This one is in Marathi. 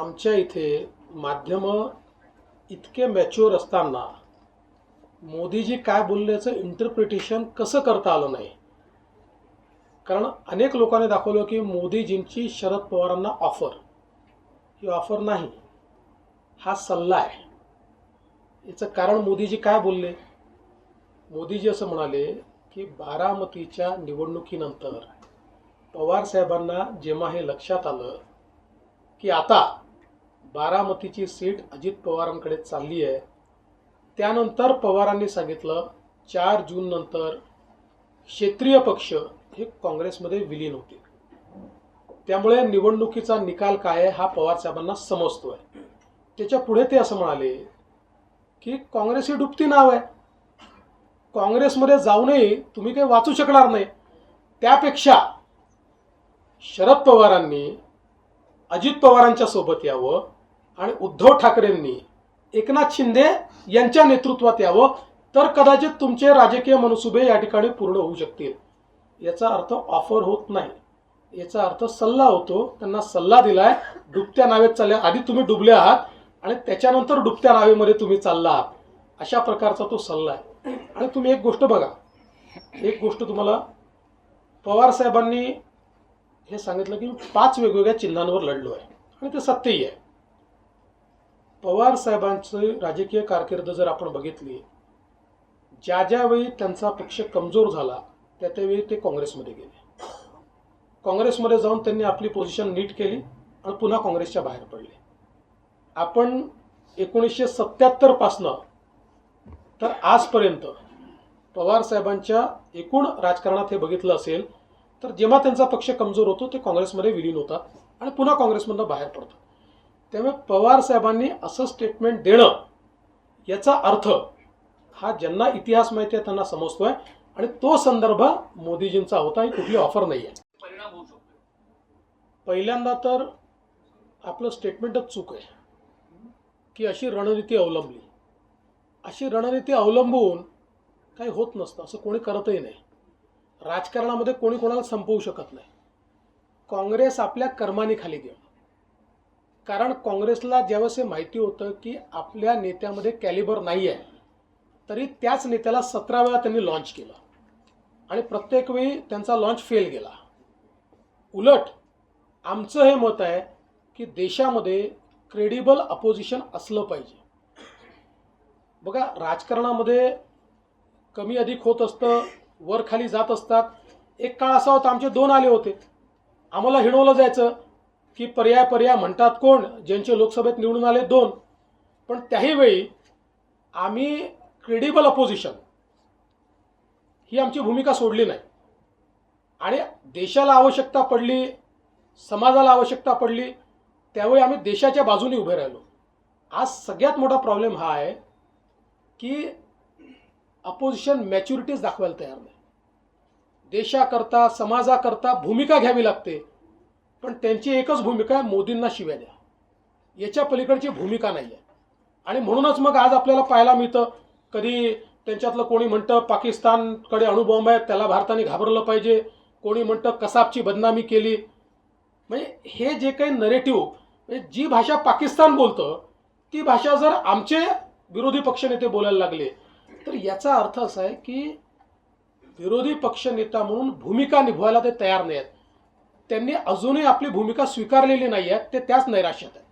आमच्या इथे माध्यमं इतके मॅच्युअर असताना मोदीजी काय बोलल्याचं इंटरप्रिटेशन कसं करता आलं नाही? कारण अनेक लोकांनी दाखवलं की मोदीजींची शरद पवारांना ऑफर ही ऑफर नाही. हा सल्ला आहे. याचं कारण मोदीजी काय बोलले? मोदीजी असं म्हणाले की बारामतीच्या निवडणुकीनंतर पवार साहेबांना जेव्हा हे लक्षात आलं की आता बारामतीची सीट अजित पवारांकडे चालली आहे. त्यानंतर पवारांनी सांगितलं चार जून नंतर क्षेत्रीय पक्ष हे काँग्रेसमध्ये विलीन होते त्यामुळे निवडणुकीचा निकाल काय आहे हा पवार साहेबांना समजतोय. त्याच्या पुढे ते असं म्हणाले की काँग्रेस ही डुबती नाव आहे. काँग्रेसमध्ये जाऊनही तुम्ही काही वाचू शकणार नाही. त्यापेक्षा शरद पवारांनी अजित पवारांच्या सोबत यावं. आणि उद्धव ठाकरेंनी एकनाथ शिंदे यांच्या नेतृत्वात यावं तर कदाचित तुमचे राजकीय मनसुबे या ठिकाणी पूर्ण होऊ शकतील. याचा अर्थ ऑफर होत नाही. याचा अर्थ सल्ला होतो. त्यांना सल्ला दिलाय. डुबत्या नावेत चालल्या. आधी तुम्ही डुबले आहात आणि त्याच्यानंतर डुबत्या नावेमध्ये तुम्ही चालला आहात. अशा प्रकारचा तो सल्ला आहे. आणि तुम्ही एक गोष्ट बघा. एक गोष्ट तुम्हाला पवार साहेबांनी हे सांगितलं की मी पाच वेगवेगळ्या चिन्हांवर लढलो आहे आणि ते सत्यही आहे. पवार साहेबांची राजकीय कारकीर्द जर आपण बघितली ज्या ज्यावेळी त्यांचा पक्ष कमजोर झाला त्या त्यावेळी ते काँग्रेसमध्ये गेले. काँग्रेसमध्ये जाऊन त्यांनी आपली पोझिशन नीट केली आणि पुन्हा काँग्रेसच्या बाहेर पडले. आपण एकोणीसशे सत्याहत्तरपासनं तर आजपर्यंत पवार साहेबांच्या एकूण राजकारणात हे बघितलं असेल तर जेव्हा त्यांचा पक्ष कमजोर होतो ते काँग्रेसमध्ये विलीन होतात आणि पुन्हा काँग्रेसमधनं बाहेर पडतात. त्यामुळे पवार साहेबांनी असं स्टेटमेंट देणं याचा अर्थ हा ज्यांना इतिहास माहिती आहे त्यांना समजतोय आणि तो संदर्भ मोदीजींचा होता ही कुठली ऑफर नाही आहे परिणाम होऊ शकतो. पहिल्यांदा तर आपलं स्टेटमेंटच चूक आहे की अशी रणनीती अवलंबली. अशी रणनीती अवलंबून काही होत नसतं असं कोणी करतही नाही. राजकारणामध्ये कोणी कोणाला संपवू शकत नाही. काँग्रेस आपल्या कर्माने खाली गेलं. कारण काँग्रेसला ज्यावेळेस हे माहिती होतं की आपल्या नेत्यामध्ये कॅलिबर नाही आहे तरी त्याच नेत्याला सतरा वेळा त्यांनी लॉन्च केलं. आणि प्रत्येक वेळी त्यांचा लॉन्च फेल गेला. उलट आमचं हे मत आहे की देशामध्ये क्रेडिबल अपोजिशन असलं पाहिजे. बघा राजकारणामध्ये कमी अधिक होत असतं वर खाली जात असतात. एक काळ असा होता आमचे दोन आले होते. आम्हाला हिणवलं जायचं. की पर्याय पर्याय म्हणतात कोण? ज्यांचे लोकसभेत निवडून आले दोन. पण त्याही वेळी आम्ही क्रेडिबल अपोजिशन ही आमची भूमिका सोडली नाही. आणि देशाला आवश्यकता पडली समाजाला आवश्यकता पडली त्यावेळी आम्ही देशाच्या बाजूने उभे राहिलो. आज सगळ्यात मोठा प्रॉब्लेम हा आहे की अपोजिशन मॅच्युरिटीज दाखवायला तयार नाही. देशाकरता समाजाकरता भूमिका घ्यावी लागते. पण त्यांची एकच भूमिका आहे मोदींना शिव्या द्या. याच्या पलीकडची भूमिका नाही आहे आणि म्हणूनच मग आज आपल्याला पाहायला मिळतं कधी त्यांच्यातलं कोणी म्हणतं पाकिस्तानकडे अणुबॉम्ब आहे त्याला भारताने घाबरलं पाहिजे. कोणी म्हणतं कसाबची बदनामी केली. म्हणजे हे जे काही नरेटिव्ह म्हणजे जी भाषा पाकिस्तान बोलतं ती भाषा जर आमचे विरोधी पक्षनेते बोलायला लागले तर याचा अर्थ असा आहे की विरोधी पक्षनेता म्हणून भूमिका निभवायला ते तयार नाही आहेत त्यांनी अजूनही आपली भूमिका स्वीकारलेली नाही आहे ते त्याच नैराश्यात आहे